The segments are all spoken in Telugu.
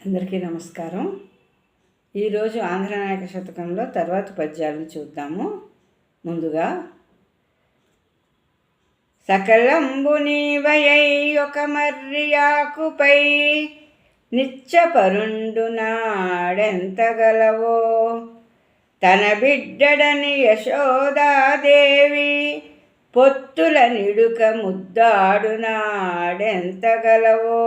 అందరికీ నమస్కారం. ఈరోజు ఆంధ్రనాయక శతకంలో తర్వాత పద్యాలను చూద్దాము. ముందుగా సకలంబు నీవయై ఒక మర్రియాకుపై నిత్యపరుండు నాడెంతగలవో తన బిడ్డడని యశోదాదేవి పొత్తుల నిడుక ముద్దాడు నాడెంతగలవో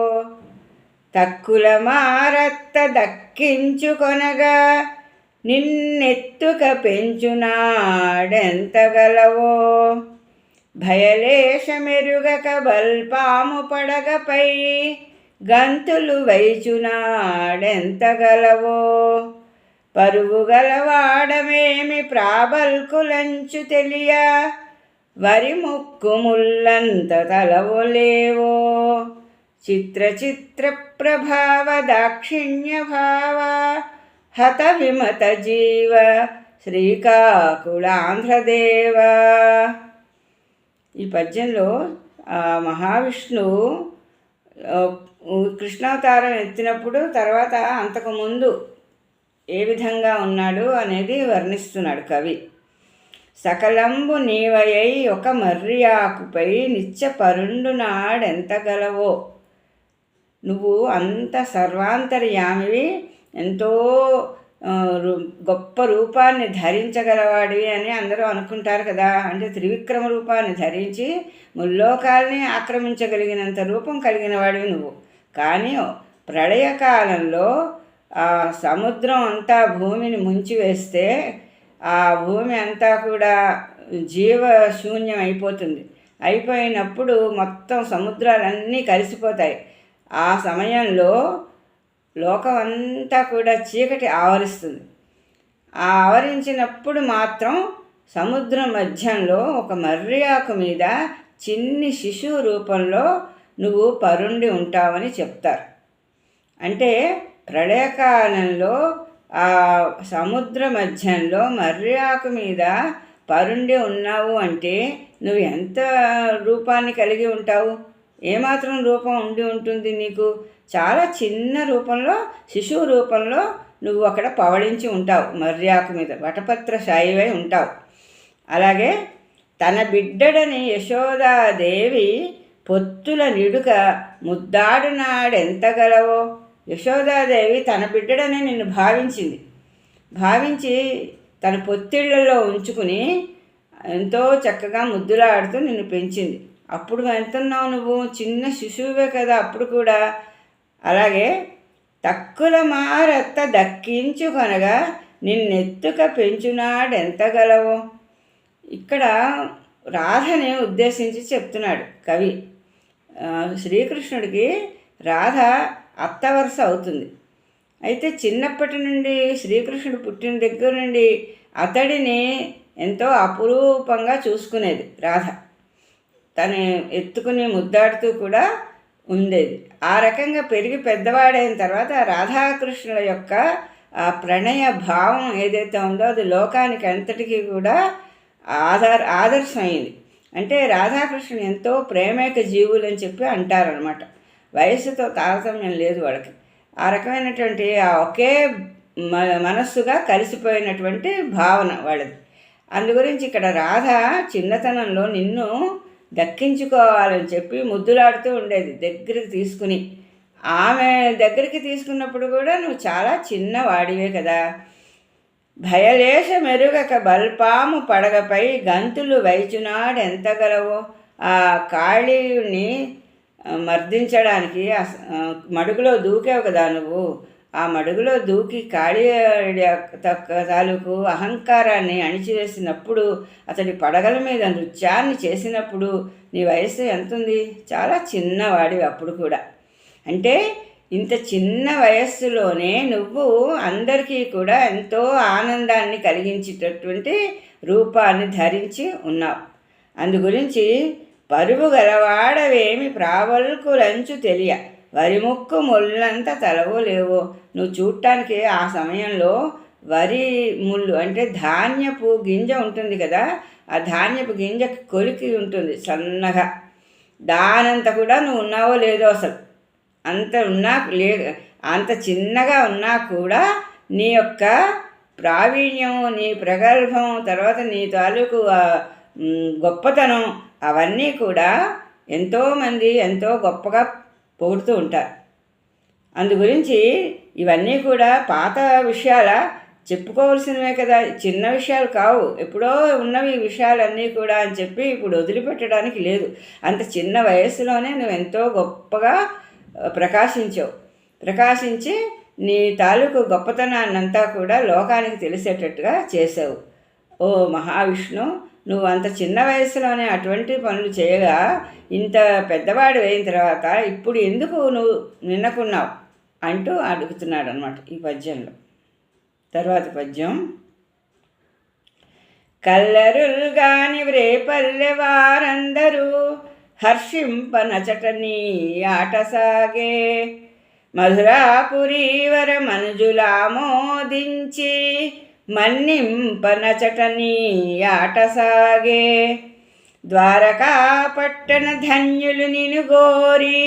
తక్కుల మారత్త దక్కించుకొనగా నిన్నెత్తుక పెంచునాడెంతగలవో భయలేశమెరుగక బల్పాము పడగపై గంతులు వైచునాడెంతగలవో పరువు గలవాడమేమి ప్రాబల్కులంచు తెలియ? వరి ముక్కు ముల్లంత తలవలేవో చిత్ర చిత్ర ప్రభావ హత విమత జీవ శ్రీకాకుళాంధ్రదేవ ఈ పద్యంలో మహావిష్ణువు కృష్ణావతారం ఎత్తినప్పుడు తర్వాత అంతకుముందు ఏ విధంగా ఉన్నాడు అనేది వర్ణిస్తున్నాడు కవి. సకలంబు నీవయై ఒక మర్రియాకుపై నిత్య పరుండు నాడెంతగలవో నువ్వు అంత సర్వాంతర్యామివి ఎంతో గొప్ప రూపాన్ని ధరించగలవాడివి అని అందరూ అనుకుంటారు కదా. అంటే త్రివిక్రమ రూపాన్ని ధరించి ముల్లోకాల్ని ఆక్రమించగలిగినంత రూపం కలిగిన వాడివి నువ్వు. కానీ ప్రళయకాలంలో ఆ సముద్రం అంతా భూమిని ముంచివేస్తే ఆ భూమి అంతా కూడా జీవ శూన్యం అయిపోతుంది అయిపోయినప్పుడు మొత్తం సముద్రాలన్నీ కలిసిపోతాయి. ఆ సమయంలో లోకమంతా కూడా చీకటి ఆవరిస్తుంది. ఆ ఆవరించినప్పుడు మాత్రం సముద్రం మధ్యంలో ఒక మర్రియాకు మీద చిన్ని శిశువు రూపంలో నువ్వు పరుండి ఉంటావని చెప్తారు. అంటే ప్రళయకాలంలో ఆ సముద్ర మధ్యంలో మర్రియాకు మీద పరుండి ఉన్నావు అంటే నువ్వు ఎంత రూపాన్ని కలిగి ఉంటావు? ఏమాత్రం రూపం ఉండి ఉంటుంది నీకు? చాలా చిన్న రూపంలో శిశువు రూపంలో నువ్వు అక్కడ పవళించి ఉంటావు మర్యాకు మీద వటపత్ర సాయివై ఉంటావు. అలాగే తన బిడ్డడని యశోదాదేవి పొత్తుల నిడుక ముద్దాడునాడెంత గలవో యశోదాదేవి తన బిడ్డడని నిన్ను భావించింది. భావించి తన పొత్తిళ్ళలో ఉంచుకుని ఎంతో చక్కగా ముద్దులాడుతూ నిన్ను పెంచింది. అప్పుడు ఎంతన్నావు నువ్వు చిన్న శిశువువే కదా అప్పుడు కూడా. అలాగే తక్కుల మారెత్త దక్కించుకొనగా నిన్నెత్తుక పెంచునాడెంతగలవో ఇక్కడ రాధని ఉద్దేశించి చెప్తున్నాడు కవి. శ్రీకృష్ణుడికి రాధ అత్తవరుస అవుతుంది. అయితే చిన్నప్పటి నుండి శ్రీకృష్ణుడు పుట్టిన దగ్గర నుండి అతడిని ఎంతో అపురూపంగా చూసుకునేది రాధ. తను ఎత్తుకుని ముద్దాడుతూ కూడా ఉండేది. ఆ రకంగా పెరిగి పెద్దవాడైన తర్వాత రాధాకృష్ణుల యొక్క ఆ ప్రణయ భావం ఏదైతే ఉందో అది లోకానికి అంతటికీ కూడా ఆధార్ ఆదర్శమైంది. అంటే రాధాకృష్ణుడు ఎంతో ప్రేమేక జీవులు అని చెప్పి అంటారనమాట వయసుతో తారతమ్యం లేదు వాళ్ళకి. ఆ రకమైనటువంటి ఆ ఒకే మనస్సుగా కలిసిపోయినటువంటి భావన వాళ్ళది. అందు గురించి ఇక్కడ రాధ చిన్నతనంలో నిన్ను దక్కించుకోవాలని చెప్పి ముద్దులాడుతూ ఉండేది దగ్గరికి తీసుకుని. ఆమె దగ్గరికి తీసుకున్నప్పుడు కూడా నువ్వు చాలా చిన్న వాడివే కదా. భయలేశ మెరుగక బల్పాము పడగపై గంతులు వైచునాడు ఎంత ఆ కాళీని మర్దించడానికి మడుగులో దూకావు కదా నువ్వు. ఆ మడుగులో దూకి కాళీ తాలూకు అహంకారాన్ని అణిచివేసినప్పుడు అతడి పడగల మీద నృత్యాన్ని చేసినప్పుడు నీ వయస్సు ఎంతుంది? చాలా చిన్నవాడివి అప్పుడు కూడా. అంటే ఇంత చిన్న వయస్సులోనే నువ్వు అందరికీ కూడా ఎంతో ఆనందాన్ని కలిగించేటటువంటి రూపాన్ని ధరించి ఉన్నావు. అందు గురించి పరువు గలవాడవేమి ప్రావల్కులంచు తెలియ. వరి ముక్కు ముళ్ళంత తలవో లేవో. నువ్వు చూడటానికి ఆ సమయంలో వరి ముళ్ళు అంటే ధాన్యపు గింజ ఉంటుంది కదా ఆ ధాన్యపు గింజ కొలికి ఉంటుంది సన్నగా. దానంత కూడా నువ్వు ఉన్నావో లేదో అసలు. అంత ఉన్నా లే అంత చిన్నగా ఉన్నా కూడా నీ యొక్క ప్రావీణ్యం నీ ప్రగల్భం తర్వాత నీ తాలూకు గొప్పతనం అవన్నీ కూడా ఎంతోమంది ఎంతో గొప్పగా పొగుడుతూ ఉంటారు. అందు గురించి ఇవన్నీ కూడా పాత విషయాల చెప్పుకోవాల్సినవే కదా. చిన్న విషయాలు కావు. ఎప్పుడో ఉన్నవి విషయాలన్నీ కూడా అని చెప్పి ఇప్పుడు వదిలిపెట్టడానికి లేదు. అంత చిన్న వయస్సులోనే నువ్వు ఎంతో గొప్పగా ప్రకాశించావు. ప్రకాశించి నీ తాలూకు గొప్పతనాన్నంతా కూడా లోకానికి తెలిసేటట్టుగా చేసావు. ఓ మహావిష్ణు నువ్వు అంత చిన్న వయసులోనే అటువంటి పనులు చేయగా ఇంత పెద్దవాడు అయిన తర్వాత ఇప్పుడు ఎందుకు నువ్వు నిన్నకున్నావు? అంటూ అడుగుతున్నాడు అనమాట ఈ పద్యంలో. తర్వాత పద్యం. కల్లరుల్గాని వ్రేపల్లె వారందరూ హర్షింపనచటని ఆట సాగే. మధురాపురీవర మనుజులామోదించి మన్నింపనచటని ఆట సాగే ద్వారకా పట్టణ ధన్యులు నిను గోరి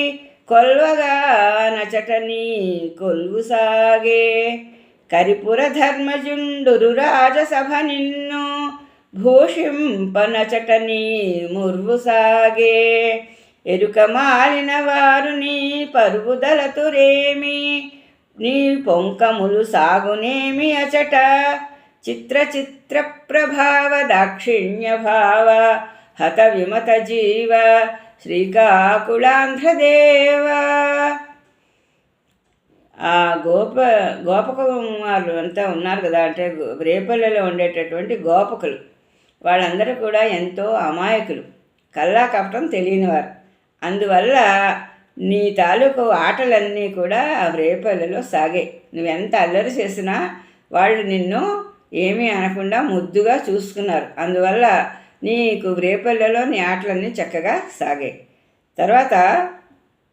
కొల్వగా నచటనీ కొల్వు సాగే కరిపుర ధర్మజుండురు రాజసభ నిన్ను భూషింపనచటనీ ముర్వు సాగే ఎరుక మాలిన వారు నీ పరుగుదలతురేమి నీ పొంకములు సాగునేమి అచట? చిత్ర చిత్ర ప్రభావ దాక్షిణ్య భావ హత విమత జీవ శ్రీకాకుళాంధ్రదేవ ఆ గోప గోపకుమారులు అంతా ఉన్నారు కదా అంటే రేపల్లెలో ఉండేటటువంటి గోపకులు. వాళ్ళందరూ కూడా ఎంతో అమాయకులు. కల్లా కపటం తెలియనివారు. అందువల్ల నీ తాలూకు ఆటలన్నీ కూడా ఆ రేపల్లిలో సాగాయి నువ్వెంత అల్లరి చేసినా వాళ్ళు నిన్ను ఏమీ అనకుండా ముద్దుగా చూసుకున్నారు. అందువల్ల నీకు రేపల్లెలో నీ ఆటలన్నీ చక్కగా సాగాయి తర్వాత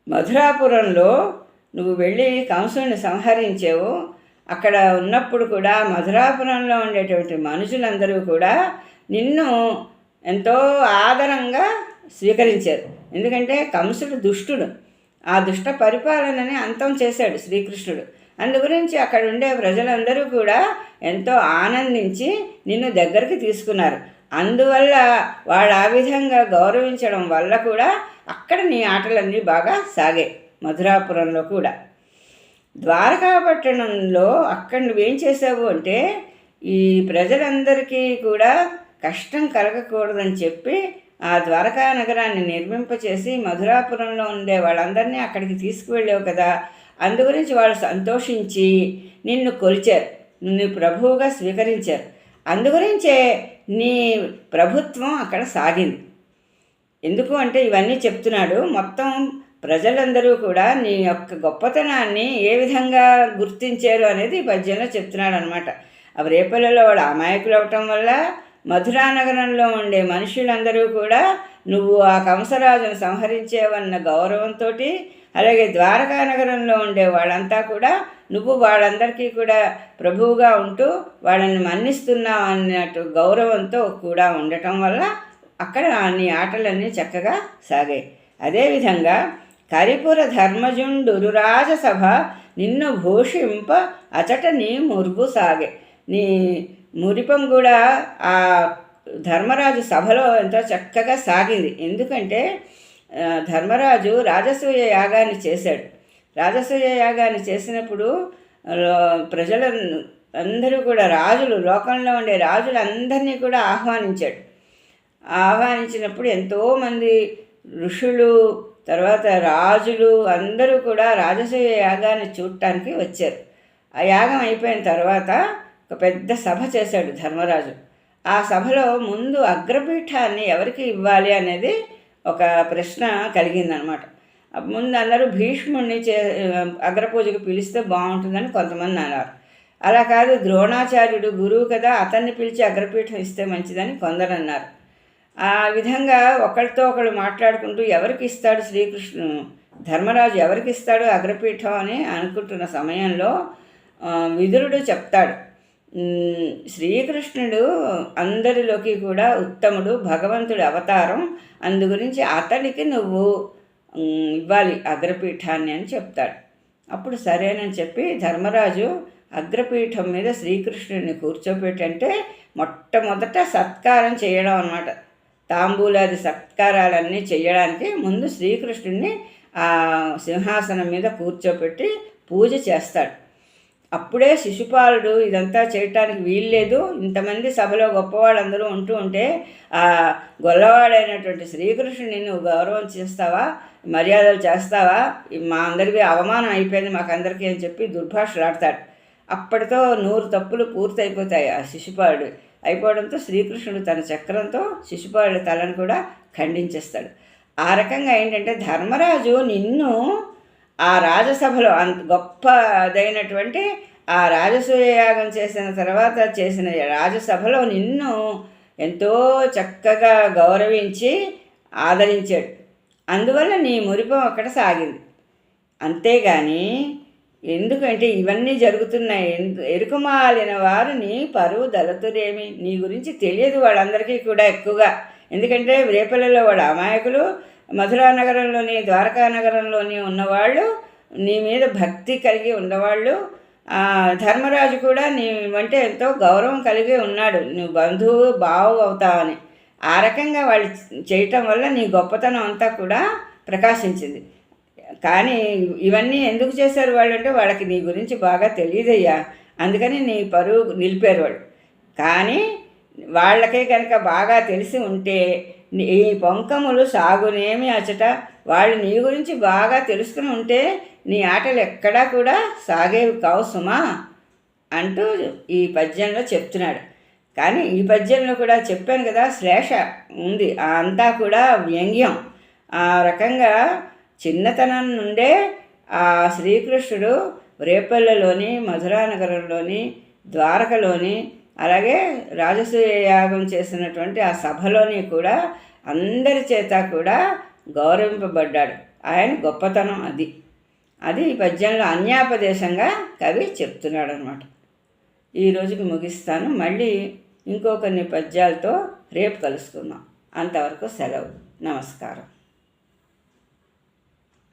మధురాపురంలో నువ్వు వెళ్ళి కంసుని సంహరించావు. అక్కడ ఉన్నప్పుడు కూడా మధురాపురంలో ఉండేటువంటి మనుషులందరూ కూడా నిన్ను ఎంతో ఆదరంగా స్వీకరించారు. ఎందుకంటే కంసుడు దుష్టుడు. ఆ దుష్ట పరిపాలనని అంతం చేశాడు శ్రీకృష్ణుడు. అందు గురించి అక్కడ ఉండే ప్రజలందరూ కూడా ఎంతో ఆనందించి నిన్ను దగ్గరికి తీసుకున్నారు. అందువల్ల వాళ్ళు ఆ విధంగా గౌరవించడం వల్ల కూడా అక్కడ నీ ఆటలన్నీ బాగా సాగాయి మధురాపురంలో కూడా. ద్వారకాపట్టణంలో అక్కడ నువ్వేం చేసావు అంటే ఈ ప్రజలందరికీ కూడా కష్టం కలగకూడదని చెప్పి ఆ ద్వారకా నగరాన్ని నిర్మింపచేసి మధురాపురంలో ఉండే వాళ్ళందరినీ అక్కడికి తీసుకువెళ్ళావు కదా. అందు గురించి వాళ్ళు సంతోషించి నిన్ను కొలిచారు. నిన్ను ప్రభువుగా స్వీకరించారు. అందుగురించే నీ ప్రభుత్వం అక్కడ సాగింది. ఎందుకు అంటే ఇవన్నీ చెప్తున్నాడు. మొత్తం ప్రజలందరూ కూడా నీ యొక్క గొప్పతనాన్ని ఏ విధంగా గుర్తించారు అనేది ఈ పద్యంలో చెప్తున్నాడు అనమాట అవి రేపల్లలో వాడు అమాయకులు అవటం వల్ల మధురా నగరంలో ఉండే మనుషులందరూ కూడా నువ్వు ఆ కంసరాజును సంహరించేవన్న గౌరవంతో అలాగే ద్వారకా నగరంలో ఉండే వాళ్ళంతా కూడా నువ్వు వాళ్ళందరికీ కూడా ప్రభువుగా ఉంటూ వాళ్ళని మన్నిస్తున్నావు అన్నట్టు గౌరవంతో కూడా ఉండటం వల్ల అక్కడ నీ ఆటలన్నీ చక్కగా సాగాయి. అదేవిధంగా కరిపుర ధర్మజుండు సభ నిన్ను భూషింప అచట నీ మురుగు సాగే. నీ మురిపం కూడా ఆ ధర్మరాజు సభలో ఎంతో చక్కగా సాగింది. ఎందుకంటే ధర్మరాజు రాజసూయ యాగాన్ని చేశాడు. రాజసూయ యాగాన్ని చేసినప్పుడు ప్రజల అందరూ కూడా రాజులు లోకంలో ఉండే రాజులందరినీ కూడా ఆహ్వానించాడు. ఆహ్వానించినప్పుడు ఎంతోమంది ఋషులు తర్వాత రాజులు అందరూ కూడా రాజసూయ యాగాన్ని చూడటానికి వచ్చారు. ఆ యాగం అయిపోయిన తర్వాత ఒక పెద్ద సభ చేశాడు ధర్మరాజు. ఆ సభలో ముందు అగ్రపీఠాన్ని ఎవరికి ఇవ్వాలి అనేది ఒక ప్రశ్న కలిగిందనమాట. ముందు అందరూ భీష్ముడిని చే అగ్రపూజకు పిలిస్తే బాగుంటుందని కొంతమంది అన్నారు. అలా కాదు ద్రోణాచార్యుడు గురువు కదా అతన్ని పిలిచి అగ్రపీఠం ఇస్తే మంచిదని కొందరు అన్నారు. ఆ విధంగా ఒకరితో ఒకరు మాట్లాడుకుంటూ ఎవరికి ఇస్తాడు శ్రీకృష్ణు ధర్మరాజు ఎవరికి ఇస్తాడు అగ్రపీఠం అని అనుకుంటున్న సమయంలో విదురుడు చెప్తాడు. శ్రీకృష్ణుడు అందరిలోకి కూడా ఉత్తముడు భగవంతుడి అవతారం. అందు గురించి నువ్వు ఇవ్వాలి అగ్రపీఠాన్ని అని చెప్తాడు. అప్పుడు సరేనని చెప్పి ధర్మరాజు అగ్రపీఠం మీద శ్రీకృష్ణుడిని కూర్చోబెట్టంటే మొట్టమొదట సత్కారం చేయడం అన్నమాట. తాంబూలాది సత్కారాలన్నీ చేయడానికి ముందు శ్రీకృష్ణుడిని ఆ సింహాసనం మీద కూర్చోబెట్టి పూజ చేస్తాడు. అప్పుడే శిశుపాలుడు ఇదంతా చేయటానికి వీల్లేదు. ఇంతమంది సభలో గొప్పవాళ్ళందరూ ఉంటూ ఉంటే ఆ గొల్లవాడైనటువంటి శ్రీకృష్ణుని నువ్వు గౌరవం చేస్తావా? మర్యాదలు చేస్తావా? మా అందరికీ అవమానం అయిపోయింది మాకందరికీ అని చెప్పి దుర్భాషలాడతాడు. అప్పటితో నూరు తప్పులు పూర్తయిపోతాయి ఆ శిశుపాలుడు. అయిపోవడంతో శ్రీకృష్ణుడు తన చక్రంతో శిశుపాలుడి తలను కూడా ఖండించేస్తాడు. ఆ రకంగా ఏంటంటే ధర్మరాజు నిన్ను ఆ రాజసభలో అంత గొప్పదైనటువంటి ఆ రాజసూయ యాగం చేసిన తర్వాత చేసిన రాజసభలో నిన్ను ఎంతో చక్కగా గౌరవించి ఆదరించాడు. అందువల్ల నీ మురిపం అక్కడ సాగింది. అంతేగాని ఎందుకంటే ఇవన్నీ జరుగుతున్నాయి. ఎందు ఎరుకుమాలిన వారు నీ పరువు దళతురేమి. నీ గురించి తెలియదు వాళ్ళందరికీ కూడా ఎక్కువగా. ఎందుకంటే రేపల్లలో వాడు అమాయకులు మధురా నగరంలోని ద్వారకా నగరంలోని ఉన్నవాళ్ళు నీ మీద భక్తి కలిగి ఉన్నవాళ్ళు ధర్మరాజు కూడా నీ అంటే ఎంతో గౌరవం కలిగి ఉన్నాడు. నువ్వు బంధువు బావు అవుతావని. ఆ రకంగా వాళ్ళు చేయటం వల్ల నీ గొప్పతనం అంతా కూడా ప్రకాశించింది. కానీ ఇవన్నీ ఎందుకు చేశారు వాళ్ళు అంటే వాళ్ళకి నీ గురించి బాగా తెలియదయ్యా. అందుకని నీ పరువు నిలిపారు వాళ్ళు. కానీ వాళ్ళకే కనుక బాగా తెలిసి ఉంటే ఈ పొంకములు సాగునేమి అచట. వాళ్ళు నీ గురించి బాగా తెలుసుకుని ఉంటే నీ ఆటలు ఎక్కడా కూడా సాగేవి కావు సుమా అంటూ ఈ పద్యంలో చెప్తున్నాడు. కానీ ఈ పద్యంలో కూడా చెప్పాను కదా శ్లేష ఉంది. అంతా కూడా వ్యంగ్యం. ఆ రకంగా చిన్నతనం నుండే ఆ శ్రీకృష్ణుడు రేపల్లెలోని మధురానగరంలోని ద్వారకలోని అలాగే రాజసూయ యాగం చేసినటువంటి ఆ సభలోని కూడా అందరి చేత కూడా గౌరవింపబడ్డాడు. ఆయన గొప్పతనం అది. అది ఈ పద్యంలో అన్యాపదేశంగా కవి చెప్తున్నాడు అనమాట ఈ రోజుకి ముగిస్తాను. మళ్ళీ ఇంకో కొన్ని పద్యాలతో రేపు కలుసుకుందాం. అంతవరకు సెలవు. నమస్కారం.